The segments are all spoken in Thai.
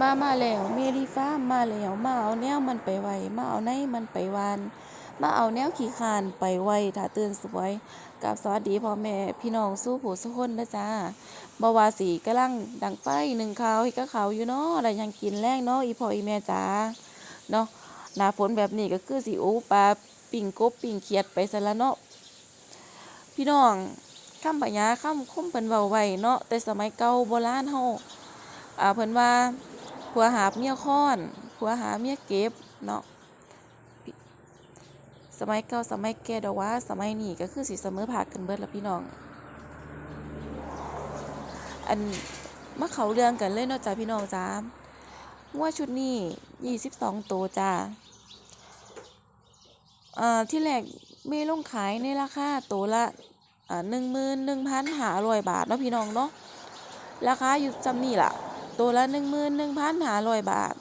มามาแล้วเมรีฟ้ามาแล้วมาเอาแนวมันไปไวมาเอาในมันไปวาน มาเอาแนวขี้คานไปไวถ้าตื่นสวยกับสวัสดีพ่อแม่พี่น้องสู้ผู้สุคนเด้อจ้าบ่ว่าสิกำลังดังไฟหนึ่งเขาวเฮ็ดกับข้าวอยู่เนาะแล้วยังกินแรงเนาะอีพ่ออีแม่จ๋าเนาะหน้าฝนแบบนี้ก็คือสิโอ้ปลาปิ่งกบปิ่งเขียดไปซะละเนาะพี่น้องคำปัญญาข้ามคำคมเพิ่นเว้าไว้เนาะแต่สมัยเก่าโบราณเฮาอ่าเพิ่นว่า ผัวหาเมียค้อนผัวหาเมียเก็บเนาะสมัยเก่าสมัยแก่ดอกว่า สมัยนี้ก็คือสิเสมอภาคกันเบิดละพี่น้อง อันมาเขาเรื่องกันเลยเนาะจ้าพี่น้องจ้างัวชุดนี้ยี่สิบสองตัวจ้าอ่าที่แรกมีลงขายในราคาตัวละอ่าหนึ่งหมื่นหนึ่งพันห้าร้อยบาทเนาะพี่น้องเนาะราคาอยู่จำนี่ล่ะ ตัวละหนึ่งหมื่นหนึ่งพันหาร้อยบาท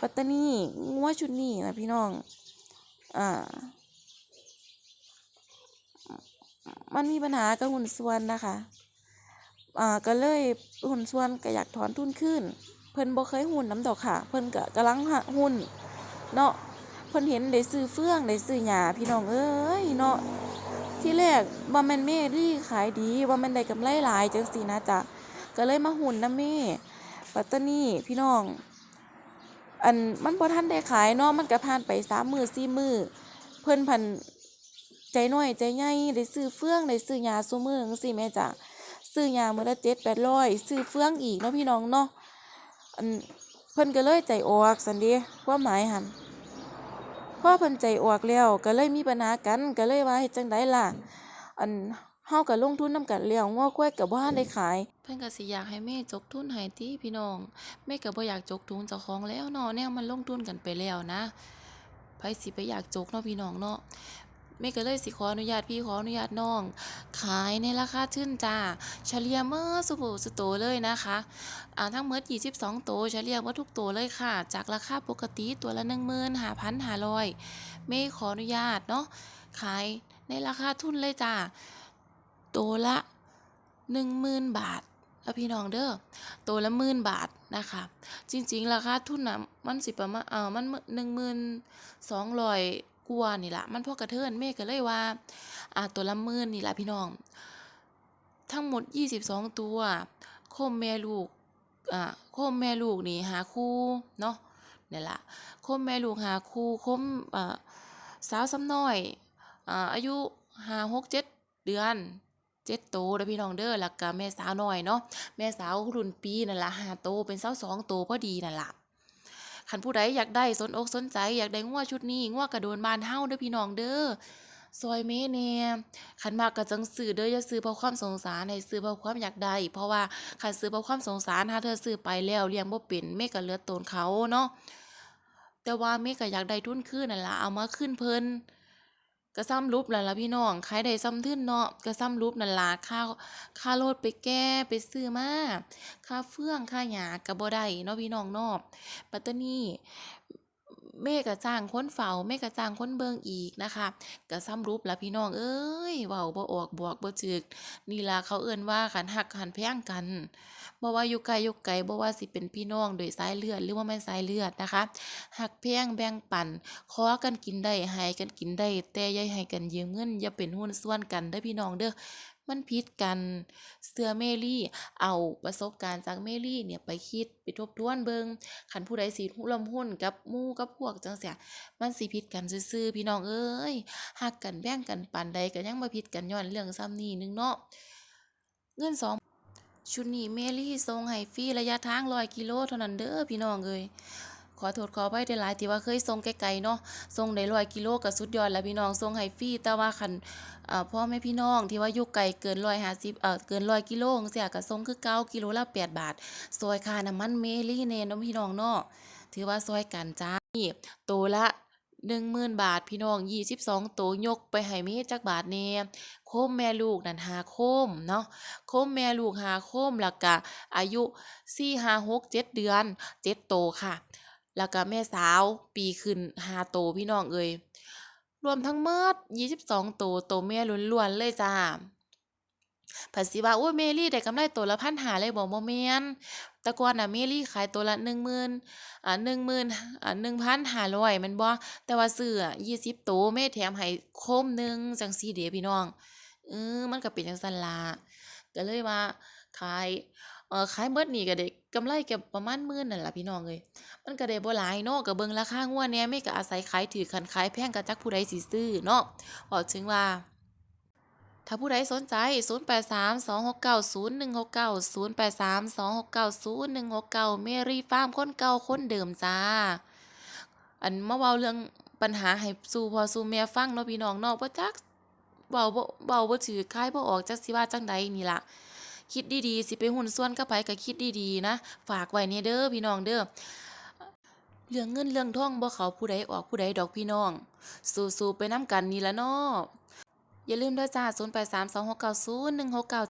ปัตตานีงัวชุดนี้นะพี่น้อง อ่า มันมีปัญหากับหุ้นส่วนนะคะ อ่า ก็เลยหุ้นส่วนก็อยากถอนทุนขึ้น เพิ่นบ่เคยหุ้นน้ำดอกค่ะ เพิ่นก็กำลังหาหุ้นเนาะ เพิ่นเห็นได้ซื้อเฟื่องได้ซื้อหญ้าพี่น้องเอ้ยเนาะ ที่แรกว่าม่นเมรี่ขายดีว่าม่นได้กำไรหลายจังซี่นะจ๊ะ ก็เลยมาหุ้นนำแม่ปัตตานีพี่น้อง อันมันบ่ทันได้ขายเนาะมันก็ผ่านไปสามมือสี่มือเพิ่นพันใจน้อยใจใหญ่ได้ซื้อเฟืองได้ซื้อหญ้าซุมื้อจังซี่แม่จ้ะซื้อหญ้ามื้อละ7 800ซื้อเฟืองอีกเนาะพี่น้องเนาะอันเพิ่นก็เลยใจออกซั่นเด้ความหมายหันพอเพิ่นใจออกแล้วก็เลยมีปัญหากันก็เลยว่าเฮ็ดจังไดล่ะ อัน เฮาก็ลงทุนนำกันแล้วงัวควายก็บ่ทันได้ขาย เพิ่นก็สิอยากให้แม่จกทุนให้ติพี่น้องแม่ก็บ่อยากจกทุนเจ้าของแล้วเนาะแนวมันลงทุนกันไปแล้วนะไผสิไปอยากจกเนาะพี่น้องเนาะแม่ก็เลยสิขออนุญาตพี่ขออนุญาตน้อง ขายในราคาทึ่นจ้าเฉลี่ยเมื่อสุโขสุโตเลยนะคะอ่าทั้งหมด22ตัวเฉลี่ยหมดทุกตัวเลยค่ะ จากราคาปกติตัวละ 15,500แม่ขออนุญาตเนาะขายในราคาทุนเลยจ้า ตัวละ 10,000 บาทแล้วพี่น้องเด้อตัวละหมื่นบาทนะคะ จริงๆราคาทุนนะมันสิประมาณเออมันหนึ่งหมื่นสองร้อยกว่านี่ละมันพอกระเทินแม่ก็เลยว่าอ่าตัวละหมื่นนี่ละพี่น้อง ทั้งหมด22ตัว โคมแม่ลูกอ่าโคมแม่ลูกนี่หาคู่เนาะนี่ละโคมแม่ลูกหาคู่โคมอ่าสาวซ้ำน้อยอ่าอายุห้าหกเจ็ดเดือน เจ็ดโตเด้อพี่น้องเด้อแล้วก็แม่สาวน้อยเนาะแม่สาวรุ่นปีนั่นละห้าโตเป็นสาวสองโตพอดีนั่นละคันผู้ใดอยากได้สนอกสนใจอยากได้งัวชุดนี้งัวกระโดนบานเฮาเด้อพี่น้องเด้อซอยเมแหน่คันมากก็จังซื้อเด้ออย่าซื้อเพราะความสงสารให้ซื้อเพราะความอยากได้ เพราะว่าคันซื้อเพราะความสงสารถ้าเธอซื้อไปแล้วเลี้ยงบ่เป็นแม่ก็เหลือโตนเขาเนาะแต่ว่าแม่ก็อยากได้ทุนคืนนั่นล่ะเอามาคืนเพิ่น ก็ซ้ำรูปนั่นล่ะพี่น้องขายได้ซ้ำทื่นเนาะก็ซ้ำรูปนั่นละค่าค่ารถไปแก้ไปซื้อมาค่าเฟื่องค่าหยากระบ่ได้เนาะพี่น้องเนาะปัตตานี แม่ก็จ้างค้นเฝ้าแม่ก็จ้างค้นเบิงอีกนะคะก็สำรุปละพี่น้องเอ้ยเว้าบ่ออกบอกบ่ถูกนี่ล่ะเขาเอิ้นว่าคันฮักคันแพงกันบ่ว่าอยู่ไกลอยู่ไกลบ่ว่าสิเป็นพี่น้องโดยสายเลือดหรือว่าไม่สายเลือดนะคะฮักแพงแบ่งปันขอกันกินได้ให้กันกินได้แต่อย่าให้กันยืมเงินอย่าเป็นหุ้นส่วนกันเด้อพี่น้องเด้อ มันผิดกันเชื่อเมลี่เอาประสบการณ์จากเมลี่เนี่ยไปคิดไปทบทวนเบิงคันผู้ใดสิร่วมหุ้นกับมู่กับพวกจังซี้มันสิผิดกันซื่อๆพี่น้องเอ้ยฮักกันแบ่งกันปานใดก็ยังมาผิดกันย้อนเรื่องซ้ำนี้หนึงเนาะเงินสองชุดนี้เมลี่ส่งให้ฟรีระยะทาง100กิโลเท่านั้นเด้อพี่น้องเอ้ย ขอโทษขออภัยได้หลายที่ว่าเคยส่งไกลๆเนาะส่งได้100กิโลก็สุดยอดแล้วพี่น้องส่งให้ฟรีแต่ว่าคันพ่อแม่พี่น้องที่ว่าอยู่ไกลเกิน150เอ่อเกิน100กิโลจั่งซี้ก็ส่งคือเก่ากิโลละ8บาทซอยค่าน้ำมันเมลี่แหน่เนพี่น้องเนาะถือว่าซอยกันจ้านี่โตวละ10,000บาทพี่น้อง22โตวยกไปให้เมจักบาทแหน่โคมแม่ลูกนั่น5โคมเนาะโคมแม่ลูก5โคมแล้วก็อายุ4 5 6 7เจ็ดเดือน7โตค่ะ แล้วก็แม่สาวปีขึ้น5โตพี่น้องเอ่ยรวมทั้งหมด22ตัวตัวแม่ล้วนๆเลยจ้าผัดสิว่าโอ้ยเมลี่ได้กำไรตัวละ1,500เลยบ่บ่แม่นต่แต่ก่อนน่ะเมลี่ขายตัวละ10,000อ่า10,000อ่า1,500แม่นบ่แต่ว่าซื้ออะ20ตัวเมแถมให้โคมหนึ่งจังซี้เด้พี่น้องเออมันก็เป็นจังซันละก็เลยว่าขาย เออขายเบิดนี่ก็ได้กำไรเก็ประมาณหมื่นนั่นล่ะพี่น้องเอ้ยมันก็ได้บ่หลายเนาะก็เบิ่งราคางัวแหน่เมก็อาศัยขายถูกคันขายแพงก็จักผู้ใดสิซื้อเนาะเว้าถึงว่าถ้าผู้ใดสนใจ 0832690169 0832690169 เมรี่ฟาร์มคนเก่าคนเดิมจ้า อันมาเว้าเรื่องปัญหาให้สู่พอสู่แม่ฟังเนาะพี่น้องเนาะบ่จักเว้าบ่เว้าบ่ถูกคายบ่ออกจักสิว่าจังใดนี่ล่ะ คิดดีๆสิไปหุ้นส่วนกับไปก็คิดดีๆนะ ฝากไว้แหน่เด้อพี่น้องเด้อเรื่องเงินเรื่องทองบ่เขาผู้ใดออกผู้ใดดอกพี่น้อง สู้ๆไปน้ำกันนี่ละเนาะอย่าลืมด้วยจ้า 0832690169